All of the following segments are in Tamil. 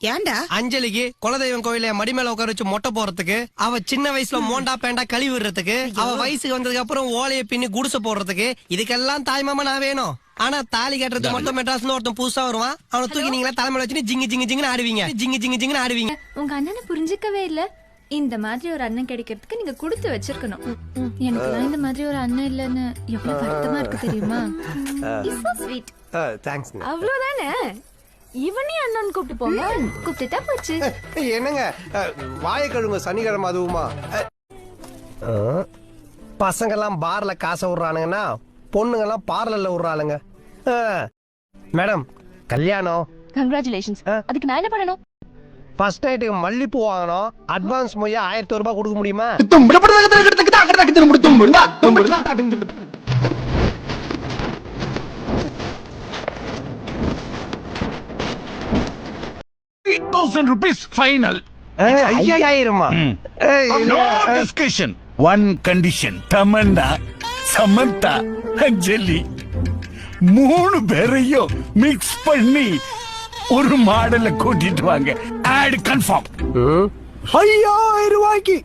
ஏன்டா? அஞ்சலிக்கு குலதெய்வம் கோயில மடி மேல உட்கார வச்சு மொட்டை போறதுக்கு அவ சின்ன வயசுல மோண்டா பேண்டா கழுவி விடுறதுக்கு அவ வயசுக்கு வந்ததுக்கு அப்புறம் ஓலைய பின்னி குடிசை போடுறதுக்கு இதுக்கெல்லாம் தாய்மாமா நான் வேணும். ஆனா தாலி கட்டுறதுக்கு மட்டும் மெட்ராஸ்ல ஒருத்தன் புதுசா வருவான். அவனை தூக்கி நீங்களா தலைமையில வச்சு ஜிங்கு ஜிங்கு ஜிங்குன்னு ஆடுவீங்க. ஜிங்கு ஜிங்கு ஜிங்குன்னு ஆடுவீங்க. உங்க அண்ணனை புரிஞ்சுக்கவே இல்ல. இந்த மாதிரி ஒரு அண்ணன் கிடைக்கிறதுக்கு நீங்க கொடுத்து வச்சிருக்கணும். எனக்கு இந்த மாதிரி ஒரு அண்ணன் இல்லைன்னு எவ்வளவு வருத்தமா இருக்கு தெரியுமா? ஸ்வீட் தேங்க்ஸ் அவ்வளவுதானே? இவனையும் அண்ணன் கூப்பிட்டு போங்க கூப்பிட்டுட்டா போச்சு. என்னங்க? வாய கழுவுங்க சனிக்கிழமை அதுவுமா. பசங்கெல்லாம் பார்ல காசை விடுறானுங்கன்னா பொண்ணுங்கெல்லாம் பார்லர்ல விடுறாளுங்க. மேடம் கல்யாணம். கங்க்ராச்சுலேஷன்ஸ் அதுக்கு நான் என்ன பண்ணணும்? ஃபர்ஸ்ட் நைட்டுக்கு மல்லிப்பூ வாங்கணும். அட்வான்ஸ் மொய்யா ஆயிரத்தி ரூபாய் கொடுக்க முடியுமா? Thousand rupees final ஐயாயிரமா? No discussion one condition Tamannaah Samantha Anjali. மூணு பேரையும் மிக்ஸ் பண்ணி ஒரு மாடலை கூட்டிட்டு வாங்க. ஆட் கன்ஃபார்ம் ஐயாயிரம் ரூபாய்க்கு.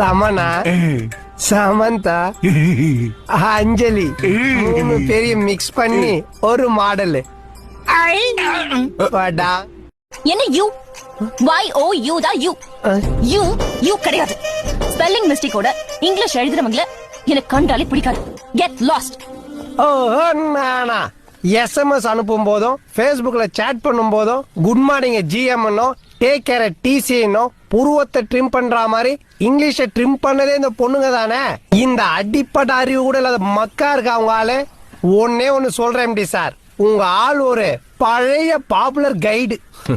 தமனா சமந்தா அஞ்சலி. மூணு பெரிய மிக்ஸ் பண்ணி ஒரு மாடல் வாடா. என்ன யூ ஒய் ஓ யூ தான் யூ யூ யூ கிடையாது. ஸ்பெல்லிங் மிஸ்டேக்கோட இங்கிலீஷ் எழுதுறவங்கள எனக்கு கண்டாலே பிடிக்காது. கெட் லாஸ்ட் ஓ நானா எஸ்எம்எஸ் அனுப்பும் போதும் ஃபேஸ்புக்ல சேட் பண்ணும் போதும் குட் மார்னிங் ஜிஎம்னோ டேக் கேர் டிசினோ புருவத்தை ட்ரிம் பண்ற மாதிரி இங்கிலீஷை ட்ரிம் பண்ணதே இந்த பொண்ணுங்க தானே? இந்த அடிப்பட்ட அறிவு கூட இல்லாத மக்கா இருக்கு அவங்க ஆளு? ஒன்னே ஒன்னு சொல்றேன் சார். உங்க ஆள் ஒரு பழைய பாப்புலர் கைடு